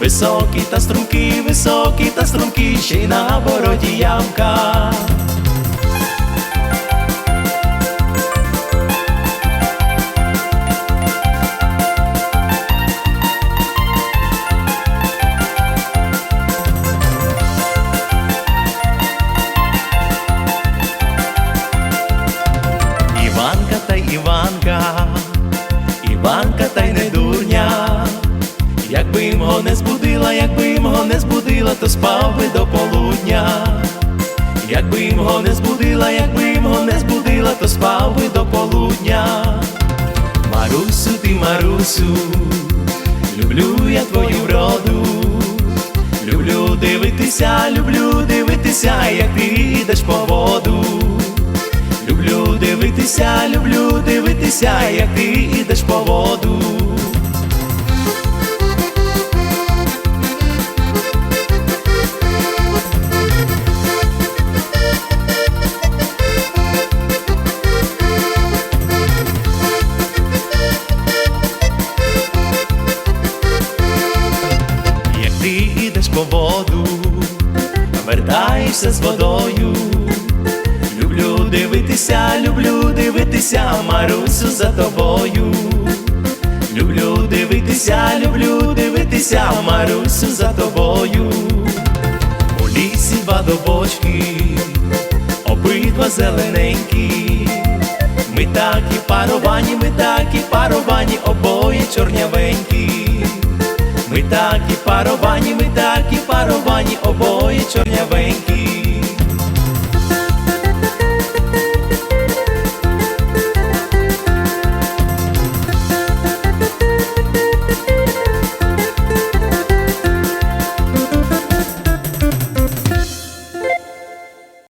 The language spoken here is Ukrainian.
Високі та струнки, високі та струнки, ще й на бороді ямка. Іванка та Іванка, Іванка та й не дурня. Якби його не збудила, якби його не збудила, то спав би до полудня. Якби його не збудила, якби його не збудила, то спав би до полудня. Марусю, ти Марусю, люблю я твою вроду. Люблю дивитися, люблю дивитися, як ти йдеш по воду. Люблю дивитися, люблю дивитися, як ти йдеш по воду. Воду, вертаєшся з водою. Люблю дивитися, люблю дивитися, Марусю за тобою. Люблю дивитися, люблю дивитися, Марусю за тобою. У лісі два добочки, обидва зелененькі. Ми такі паровані, ми такі паровані, обоє чорнявенькі паровані, ми такі паровані, обоє чорнявенькі.